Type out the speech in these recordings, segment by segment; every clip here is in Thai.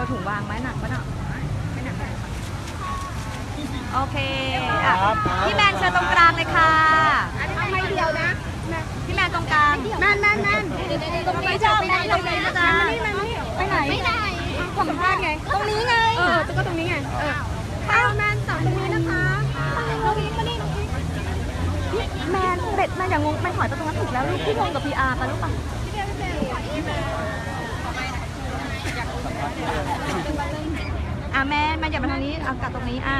ลถุงวางไหมหนักปะเนาะไม่หนักโอเคอะพี่แมนเชิญตรงกลางเลยค่ะไม่เดียวนะพี่แมนตรงกลางแม่นแม่นแม่นตรงนี้เจอไปไหนตรงนี้นะจ๊ะไปไหนไม่ได้สัมภาษณ์ไง ตรงนี้ไง เออก็ตรงนี้ไง เออเอาแม่นสามตรงนี้นะคะตรงนี้มานี่แมนเป็ดแมนอย่างงงแมนถอยไปตรงนั้นถูกแล้วลูกพี่งงกับพีอาร์ไปลูกป่ะ อะแมนแมนอย่ามาทางนี้เอากลับตรงนี้อะ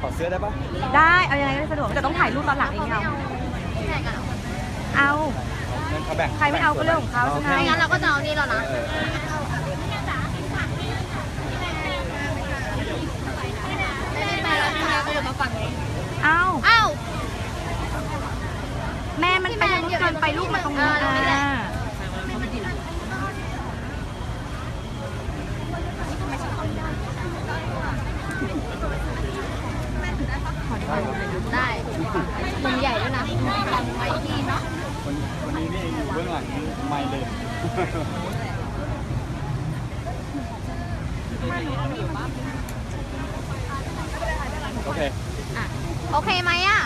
ขอเสื้อได้ปะได้เอายังไงก็ได้สะดวกแต่ต้องถ่ายรูปตอนหลังเองเอาเอางั้นเขาแบ่งใครไม่เอาก็เรื่องของเขาใช่ไหมไม่งั้นเราก็จะเอานี่แล้วนะ เออเอาเอ้าแม่มันไปทางนู้นเกินไปลูกมาตรงนี้เออตรงนี้แหละ อ่า ได้มุมใหญ่ด้วยนะไปที่เนาะ วันวันนี้นี่เองอยู่เบื้องหลังไม่เลย โอเคโอเคไหมอะ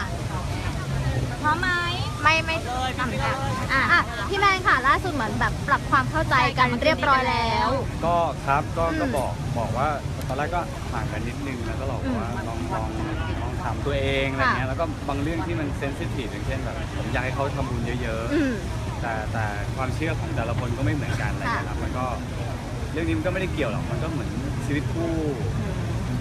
พร้อมไหมไม่ไม่อะอะพี่แมนค่ะล่าสุดเหมือนแบบปรับความเข้าใจกันเรียบร้อยแล้ว ก็ครับก็อืมก็บอกบอกว่าตอนแรกก็ห่างกันนิดนึงแล้วก็บอกว่าลองลองลองถามตัวเองอะไรเงี้ยแล้วก็บางเรื่องที่มันเซนซิทีฟอย่างเช่นแบบผมอยากให้เขาทำบุญเยอะอืม ๆ แต่แต่ความเชื่อของแต่ละคนก็ไม่เหมือนกันอะไรเงี้ยครับมันก็เรื่องนี้มันก็ไม่ได้เกี่ยวหรอกมันก็เหมือน ชีวิตคู่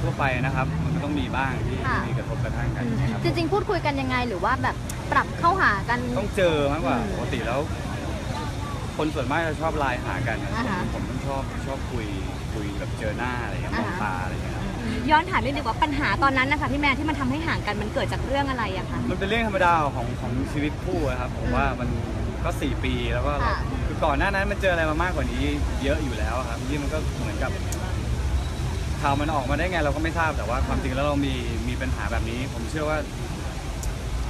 ทั่วไปนะครับ มันก็ต้องมีบ้างที่ค่ะ มีกระทบกระทั่งกันนะครับ จริงๆ พูดคุยกันยังไงหรือว่าแบบปรับเข้าหากัน ต้องเจอมากกว่าอืมปกติแล้ว คนส่วนมากจะชอบไลน์หากันนะอ่าฮะผมผมชอบชอบคุยคุยแบบเจอหน้าอะไรอย่างเงี้ยมอ่าองฮะ ตาอะไรอย่างเงี้ยครับย้อนถามนิดนึงว่าปัญหาตอนนั้นนะคะพี่แมนที่มันทำให้ห่างกันมันเกิดจากเรื่องอะไรอะคะ มันเป็นเรื่องธรรมดาของของชีวิตคู่อะครับ ผมว่ามันก็สี่ปีแล้วก็เราค่ะ คือก่อนหน้านั้นมันเจออะไรมามากกว่านี้ เยอะอยู่แล้วอะครับที่มันก็เหมือนกับ ข่าวมันออกมาได้ไงเราก็ไม่ทราบแต่ว่าความจริงแล้วเรามีมีปัญหาแบบนี้ ผมเชื่อว่า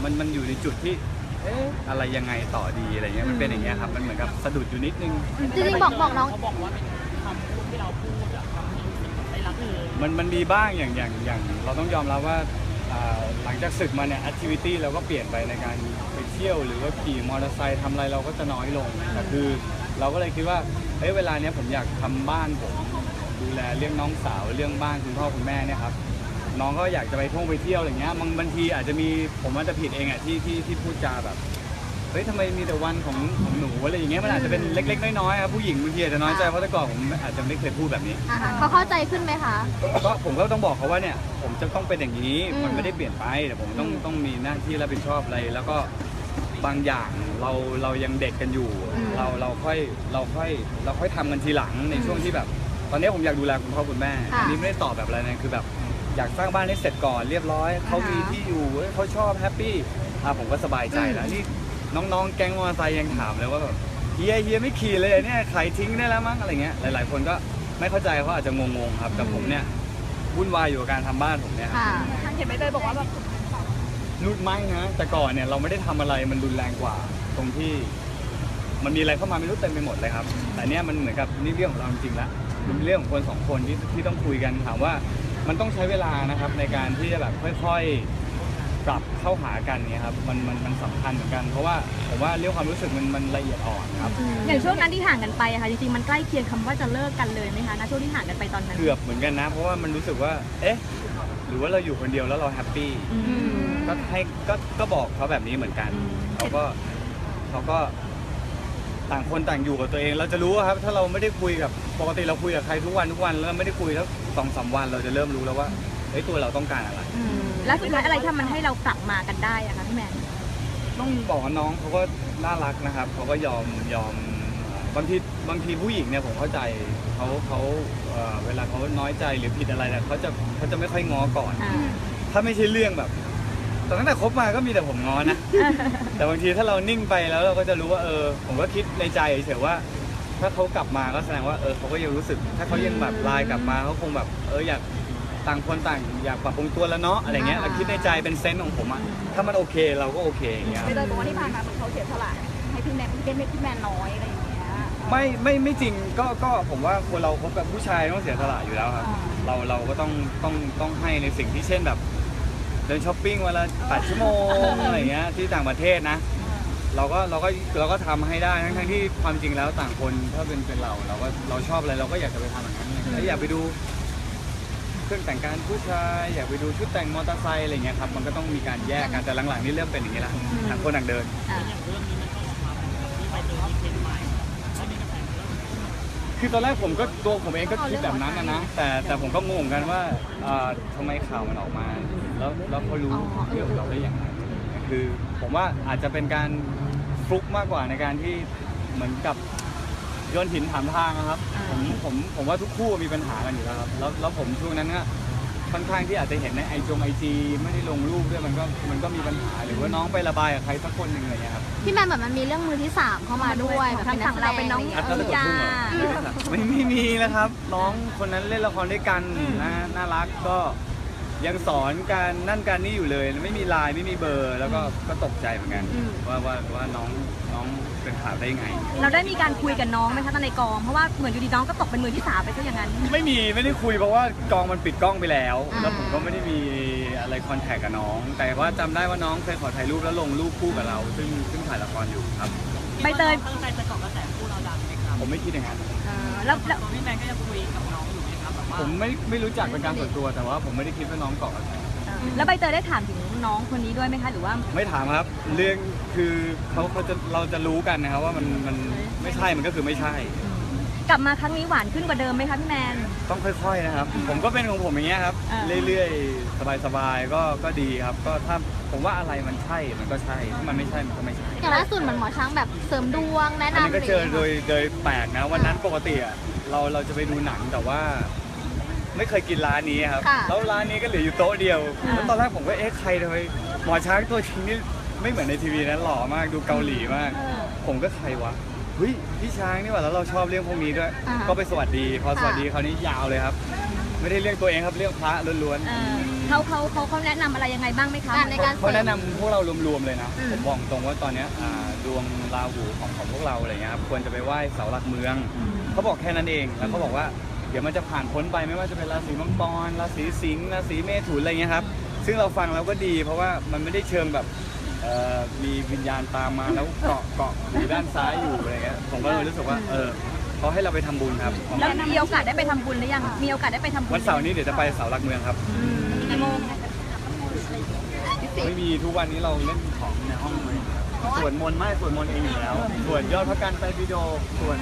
มันมันอยู่ในจุดที่เอ๊ะอะไรยังไงต่อดีอะไรเงี้ยมันเป็นอย่างเงี้ยครับมันเหมือนกับสะดุดอยู่นิดนึง จริงๆบอกบอกน้องมันมันมีบ้างอย่างอย่างอย่างเราต้องยอมรับว่าอ่าหลังจากศึกมาเนี่ยแอคทิวิตี้เราก็เปลี่ยนไปในการไปเที่ยว หรือว่าขี่มอเตอร์ไซค์ทำอะไรเราก็จะน้อยลงแต่คือ เราก็เลยคิดว่าเฮ้ยเวลาเนี้ยผมอยากทำบ้านผมดู แลเรื่องน้องสาวเรื่องบ้านคุณพ่อคุณแม่เนี่ยครับน้องก็อยากจะไปท่องไปเที่ยวอะไรเงี้ยบางบางทีอาจจะมีผมอาจจะผิดเองอะที่ที่ที่พูดจาแบบเฮ้ยทำไมมีแต่วันของของหนูอะไรอย่างเงี้ยมันอาจจะเป็นเล็ก ๆ น้อยๆครับผู้หญิงบางทีอาจจะน้อยใจเพราะแต่ก่อนผมอาจจะไม่เคยพูดแบบนี้ อะเขาเข้าใจขึ้นไหมคะ ก็ผมก็ต้องบอกเขาว่าเนี่ยผมจะต้องเป็นอย่างนี้อืมมันไม่ได้เปลี่ยนไปแต่ผมต้องอืมต้องมีหน้าที่รับผิดชอบอะไร แล้วก็บางอย่างเราเรายังเด็กกันอยู่ อืมเราเราค่อยเราค่อยเราค่อยทำกันทีหลังในช่วงที่แบบต อนนี้ผมอยากดูแลคุณพ่อคุณแม่ค่ะ อันนี้ไม่ได้ตอบแบบอะไรนะคือแบบอยากสร้างบ้านให้เสร็จก่อนเรียบร้อยเขามีที่อยู่เว้ยเขาชอบแฮปปี้อะผมก็สบายใจแล้วนี่น้องๆ แก๊งมอเตอร์ไซค์ยังถามเลยว่าแบบเฮียเฮียไม่ขี่เลยเนี่ยขายทิ้งได้แล้วมั้งอะไรเงี้ยหลายๆ คนก็ไม่เข้าใจเขาอาจจะงงๆครับแต่ผมเนี่ยวุ่นวายอยู่กับการทำบ้านผมเนี่ยครับ ค่ะ ทางเห็นใบเตยบอกว่าแบบนุดไม่นะแต่ก่อนเนี่ยเราไม่ได้ทำอะไรมันรุนแรงกว่า ตรงที่ มันมีอะไรเข้ามาไม่รู้เต็มไปหมดเลยครับ แต่เนี่ยมันเหมือนกับนี่เรื่องของเราจริงๆแล้ว มันเป็นเรื่องของคนสองคนที่ที่ต้องคุยกันถามว่ามันต้องใช้เวลานะครับในการที่จะแบบค่อยๆ ปรับเข้าหากันเนี่ยครับมันมันมันสำคัญเหมือนกัน เพราะว่าผมว่าเรื่องความรู้สึกมันมันละเอียดอ่อนครับ อย่างช่วงนั้นที่ห่างกันไปอะค่ะจริงๆมันใกล้เคียงคำว่าจะเลิกกันเลยไหมคะณช่วงที่ห่างกันไปตอนนั้นเกือบเหมือนกันนะ เพราะว่ามันรู้สึกว่า เอ๊ะ หรือว่าเราอยู่คนเดียวแล้วเราแฮปปี้ อืม ก็ให้ก็ก็บอกเขาแบบนี้เหมือนกันอืมเขาก็เขาก็ ต่างคนต่างอยู่กับตัวเอง เราจะรู้อะครับ ถ้าเราไม่ได้คุยกับปกติเราคุยกับใครทุกวันทุกวันแล้วไม่ได้คุยแล้วสองสามวันเราจะเริ่มรู้แล้วว่าเฮ้ยตัวเราต้องการอะไร อืมแล้วสุดท้ายอะไรที่มันให้เรากลับมากันได้อะคะพี่แมน ต้องบอกว่าน้องเขาก็น่ารักนะครับเขาก็ยอมยอมบางทีบางทีผู้หญิงเนี่ยผมเข้าใจเขาเขาเอ่อเวลาเขาน้อยใจหรือผิดอะไรเนี่ยเขาจะเขาจะไม่ค่อยง้อก่อน อ่า ถ้าไม่ใช่เรื่องแบบ แต่ตั้งแต่คบมาก็มีแต่ผมง้อนะ แต่บางทีถ้าเรานิ่งไปแล้วเราก็จะรู้ว่าเออ ผมก็คิดในใจเฉยๆว่า ถ้าเขากลับมาก็แสดงว่าเออเขาก็ยังรู้สึก ถ้าเขายังแบบไลน์กลับมาเขาคงแบบเอออยากต่างคนต่างอยากปรับปรุงตัวแล้วเนาะอะไรเงี้ยอ่า เราคิดในใจเป็นเซนส์ของผมอะถ้ามันโอเคเราก็โอเคอย่างเงี้ยใบเตยบอกว่าที่ผ่านมาเหมือนเขาเสียสละให้พี่แมนพี่เป็นพี่แมนน้อยอะไรอย่างเงี้ย ไม่ไม่ไม่จริงก็ก็ผมว่าคนเราคบกับผู้ชายต้องเสียสละอยู่แล้วครับเราเราก็ต้องต้องต้องให้ในสิ่งที่เช่นแบบ เดินช้อปปิ้งวันละแปดชั่วโมงอะไรเงี้ยที่ต่างประเทศนะ เราก็เราก็เราก็ทำให้ได้ทั้งทั้งที่ความจริงแล้วต่างคนถ้าเป็นเป็นเราเราก็เราชอบอะไรเราก็อยากจะไปทำอย่างนั้นแล้วอยากไปดู เครื่องแต่งกายผู้ชายอยากไปดูชุดแต่งมอเตอร์ไซค์อะไรเงี้ยครับมันก็ต้องมีการแยกกันแต่หลังๆนี่เริ่มเป็นอย่างนี้ละต่างคนต่างเดิน อะ คือตอนแรกผมก็ตัวผมเองก็คิดแบบนั้นนะนะแต่แต่ผมก็งงเหมือนกันว่าเอ่อทำไมข่าวมันออกมา แล้วแล้วเขารู้เรื่องของเราได้อย่างไรคือผมว่าอาจจะเป็นการฟลุกมากกว่าในการที่เหมือนกับโยนหินถามทางนะครับผมผมผมว่าทุกคู่มีปัญหากันอยู่แล้วครับแล้วแล้วผมช่วงนั้นก็ ค่อนข้างที่อาจจะเห็นในไอจงไอจีไม่ได้ลงรูปด้วยมันก็มันก็มีปัญหาหรือว่าน้องไประบายกับใครสักคนหนึ่งอะไรเงี้ยครับพี่แมนเหมือนมันมีเรื่องมือที่สามเข้ามาด้วยแบบทางฝั่งเราเป็นน้องอัดแล้วตะกดพุ่งเหรอไม่ไม่มีแล้วครับน้องคนนั้นเล่นละครด้วยกันนะน่ารักก็ ยังสอนการนั่นการนี่อยู่เลย ไม่มีไลน์ไม่มีเบอร์ แล้วก็ก็ตกใจเหมือนกันว่าว่าว่าน้องน้องเป็นข่าวได้ยังไง เราได้มีการคุยกับน้องไหมคะตอนในกอง เพราะว่าเหมือนอยู่ดีน้องก็ตกเป็นมือที่สามไปซะอย่างนั้น ไม่มีไม่ได้คุยเพราะว่ากองมันปิดกล้องไปแล้วแล้วผมก็ไม่ได้มีอะไรคอนแทคกับน้อง แต่ว่าจำได้ว่าน้องเคยขอถ่ายรูปแล้วลงรูปคู่กับเรา ซึ่งซึ่งถ่ายละครอยู่ครับ ใบเตย ตั้งใจจะเกาะกระแสคู่เราดังไหมครับผมไม่คิดอย่างนั้น เออแล้วแล้ว ตัวพี่แมนก็ยังคุยกับน้อง ผมไม่ไม่รู้จักเป็นการส่วนตัวแต่ว่าผมไม่ได้คิดว่าน้องเกาะกระแสแล้วใบเตยได้ถามถึงน้องคนนี้ด้วยไหมคะหรือว่า ไม่ถามครับ เรื่องคือเขาเขาจะเราจะรู้กันนะครับว่ามันมันไม่ใช่มันก็คือไม่ใช่ กลับมาครั้งนี้หวานขึ้นกว่าเดิมไหมคะพี่แมน ต้องค่อยๆนะครับ ผมก็เป็นของผมอย่างเงี้ยครับ อ่า เรื่อยๆ สบายๆก็ก็ดีครับ ก็ถ้าผมว่าอะไรมันใช่มันก็ใช่ถ้ามันไม่ใช่มันก็ไม่ใช่ อย่างล่าสุดเหมือนหมอช้างแบบเสริมดวงแนะอันนำนี้ก็เจอโดยโดยแปลกนะวันนั้นปกติอะเราเราจะไปดูหนังแต่ว่า ไม่เคยกินร้านนี้ครับ ค่ะแล้วร้านนี้ก็เหลืออยู่โต๊ะเดียวแล้วตอนแรกผมก็เอ๊ะใครทำไมหมอช้างตัวจริงนี่ไม่เหมือนในทีวีนะหล่อมากดูเกาหลีมากผมก็ใครวะเฮ้ยพี่ช้างนี่หว่าแล้วเราชอบเรื่องพวกนี้ด้วย อ่าก็ไปสวัสดี พอค่ะสวัสดีคราวนี้ยาวเลยครับ ไม่ได้เรียกตัวเองครับเรียกพระล้วนเออเขาเขาเขาเขาแนะนำอะไรยังไงบ้างไหมคะการในการ ๆเสเขาริแนะมนำพวกเรารวมๆเลยนะอืม ผมบอกตรงว่าตอนเนี้ยอ่าดวงราหูของของพวกเราอะไรเงี้ยครับควรจะไปไหว้เสาหลักเมืองเขาบอกแค่นั้นเอง แล้วเขาบอกว่าเดี๋ยวมันจะผ่านพ้นไปไม่ว่าจะเป็นราศีมังกรราศีสิงห์ราศีเมถุนอะไรเงี้ยครับซึ่งเราฟังแล้วก็ดี เพราะว่ามันไม่ได้เชิงแบบเอ่อมีวิญญาณตามมาแล้วเกาะเกาะอยู่ด้านซ้ายอยู่อะไรเงี้ยผมก็เลยรู้สึกว่าเออเขาให้เราไปทำบุญครับแล้วมีโอกาสได้ไปทำบุญหรือยัง มีโอกาสได้ไปทำบุญวันเสาร์นี้เดี๋ยวจะไปเสาหลักเมืองครับอืมกี่โมงไม่มีทุกวันนี้เราเล่นของในห้องเลยสวดมนต์ไม่สวดมนต์เองอยู่แล้วสวดยอดพระกันไตรปิฎกส่วน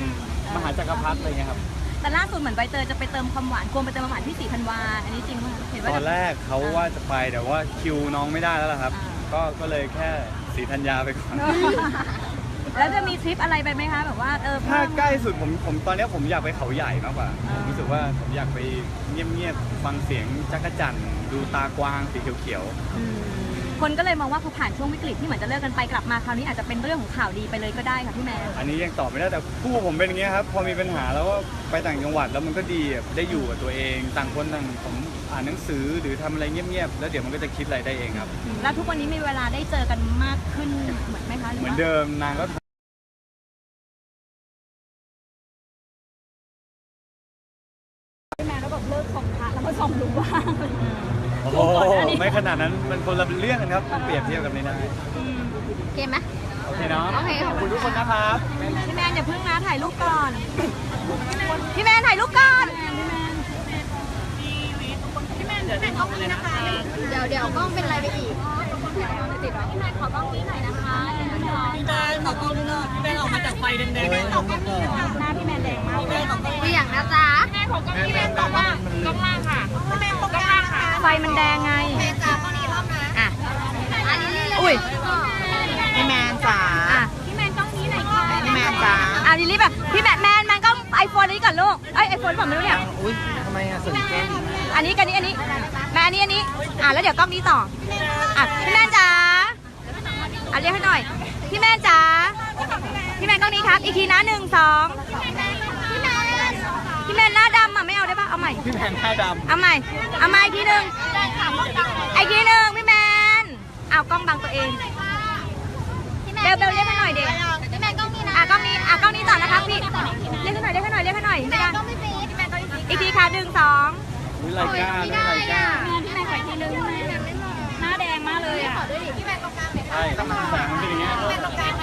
มหาจักรพรรดิอะไรเงี้ยครับ แต่ล่าสุดเหมือนใบเตยจะไปเติมความหวานควรไปเติมความหวานที่สี่ธันวา อันนี้จริงไหมคะเห็นว่าตอนแรกเขาว่าจะไปแต่ว่าคิวน้องไม่ได้แล้วล่ะครับอ่าก็ก็เลยแค่สีธัญญาไปก่อน แล้วจะมีทริปอะไรไปไหมคะแบบว่าเออถ้าใกล้สุดผมผมตอนเนี้ยผมอยากไปเขาใหญ่มากกว่าอ่าผมรู้สึกว่าผมอยากไปเงียบๆฟังเสียงจักรจั่นดูตากวางสีเขียวอืม คนก็เลยมองว่าพอผ่านช่วงวิกฤตที่เหมือนจะเลิกกันไปกลับมาคราวนี้อาจจะเป็นเรื่องของข่าวดีไปเลยก็ได้ค่ะพี่แมนๆอันนี้ยังตอบไม่ได้แต่คู่ผมเป็นอย่างเงี้ยครับพอมีปัญหาแล้วก็ไปต่างจังหวัดแล้วมันก็ดีอะได้อยู่กับตัวเอง ต่างคนต่างผมอ่านหนังสือหรือทำอะไรเงียบๆแล้วเดี๋ยวมันก็จะคิดอะไรได้เองครับ แล้วทุกวันนี้มีเวลาได้เจอกันมากขึ้นเหมือนไหมคะหรืเหมือนว่าเดิมนางก็ รียบเทียบกันไม่ได้โอเคไหม โอเคเนาะโอเคขอบคุณทุกคนนะครับ พี่แมนอย่าเพิ่งนะถ่ายรูปก่อน พี่แมนถ่ายรูปก่อนเดี๋ยวเดี๋ยวกล้องเป็นอะไรไปอีกติดไว้พี่แมนขอกล้องนี้หน่อยนะคะพี่แมนขอบคุณนะพี่แมนออกมาจากไฟแดงๆเลยหน้าพี่แมนแดงมากเลยเบี่ยงนะจ๊ะพี่แมนตอบว่าก้มล่างค่ะพี่แมนตรงกลางค่ะ ไฟมันแดงไงแม่จ๋ากล้องนี้รอบนะอะ อันนี้เลยอุ้ยพี่แมนจ๋าอะ พี่แมนกล้องนี้หน่อยค่ะพี่แมนจ๋าอะลิลลี่แบบพี่แมนแมนแมนก็ไอโฟนนี้ก่อนลูกไอยไอโฟนผมไม่รู้เนี่ย อุ้ยทำไมอะสนใจอันนี้กันนี้อันนี้แม่อันนี้อันนี้ อะแล้วเดี๋ยวกล้องนี้ต่อ อะพี่แม่จ๋าอะเรียกให้หน่อย พี่แม่จ๋า พี่แม่กล้องนี้ครับ อีกทีนะหนึ่งสองพี่แมนหน้าดำอะไม่เอาได้ปะเอาใหม่ พี่แพนท่าดเอาใหม่ เอาใหม่อีกทีหนึ่งอีกทีหนึ่งพี่แมน เอากล้องบังตัวเองเบลเบลเรียกให้หน่อยเด็กพี่แมนกล้องนี้นะอะกล้องนี้อะอะกล้องนี้ต่อนะครับพี่เรียกให้หน่อยเรียกให้หน่อยเรียกให้หน่อยแม่ก็ไม่ฟีดแม่ก็ไม่ฟีดอีกทีค่ะหนึ่งสองอุ๊ยไลกาไม่ได้ได้ไลกาอะพี่แม่ขออีกทีนึงหน้าแดงมากเลยอะขอด้วยดิพี่แม่ตรงกลางหน่อยค่ะใช่ต้องแสงมัน